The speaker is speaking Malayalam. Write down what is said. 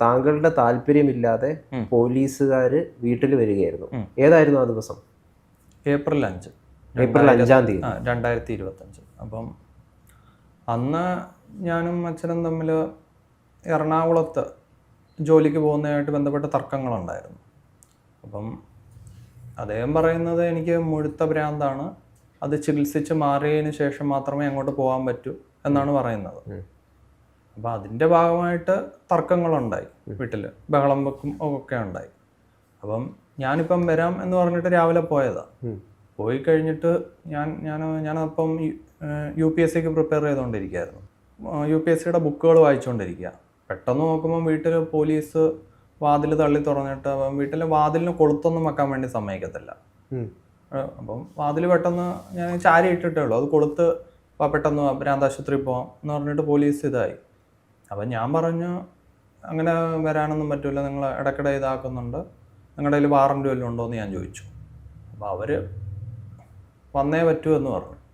താങ്കളുടെ താല്പര്യമില്ലാതെ പോലീസുകാർ പോലീസുകാര് വീട്ടിൽ വരികയായിരുന്നു. ഏതായിരുന്നു ആ ദിവസം? ഏപ്രിൽ അഞ്ച്. ഏപ്രിൽ അഞ്ചാം തീയതി. രണ്ടായിരത്തി രണ്ടായിരത്തി ഇരുപത്തഞ്ച്. അപ്പം അന്ന് ഞാനും അച്ഛനും തമ്മിൽ എറണാകുളത്ത് ജോലിക്ക് പോകുന്നതായിട്ട് ബന്ധപ്പെട്ട തർക്കങ്ങളുണ്ടായിരുന്നു. അപ്പം അദ്ദേഹം പറയുന്നത് എനിക്ക് മുഴുത്ത ഭ്രാന്താണ്. അത് ചികിത്സിച്ച് മാറിയതിന് ശേഷം മാത്രമേ അങ്ങോട്ട് പോകാൻ പറ്റൂ എന്നാണ് പറയുന്നത്. അപ്പം അതിന്റെ ഭാഗമായിട്ട് തർക്കങ്ങളുണ്ടായി വീട്ടിൽ ബഹളം വെക്കും ഒക്കെ ഉണ്ടായി. അപ്പം ഞാനിപ്പം വരാം എന്ന് പറഞ്ഞിട്ട് രാവിലെ പോയതാ. പോയി കഴിഞ്ഞിട്ട് ഞാൻ ഞാൻ ഞാനപ്പം യു പി എസ് സിക്ക് പ്രിപ്പയർ ചെയ്തുകൊണ്ടിരിക്കുകയായിരുന്നു യു പി എസ് സിയുടെ ബുക്കുകൾ വായിച്ചുകൊണ്ടിരിക്കുക പെട്ടെന്ന് നോക്കുമ്പോൾ വീട്ടിൽ പോലീസ് വാതിൽ തള്ളി തുറന്നിട്ട് അപ്പം വീട്ടിലെ വാതിലിന് കൊളുത്തൊന്നും വെക്കാൻ വേണ്ടി സമ്മതിക്കത്തില്ല. അപ്പം വാതിൽ പെട്ടെന്ന് ഞാൻ ചാരി ഇട്ടിട്ടേ ഉള്ളൂ. അത് കൊളുത്ത് പെട്ടെന്ന് ഭ്രാന്താശുപത്രി പോവാം എന്ന് പറഞ്ഞിട്ട് പോലീസ് ഇതായി. അപ്പം ഞാൻ പറഞ്ഞു അങ്ങനെ വരാനൊന്നും പറ്റില്ല നിങ്ങൾ ഇടയ്ക്കിടെ ഇതാക്കുന്നുണ്ട്. നിങ്ങളുടെ കയ്യിൽ വാറന്റ് വല്ലതും ഉണ്ടോ എന്ന് ഞാൻ ചോദിച്ചു. അപ്പോൾ അവർ വന്നേ പറ്റൂ എന്ന് പറഞ്ഞു.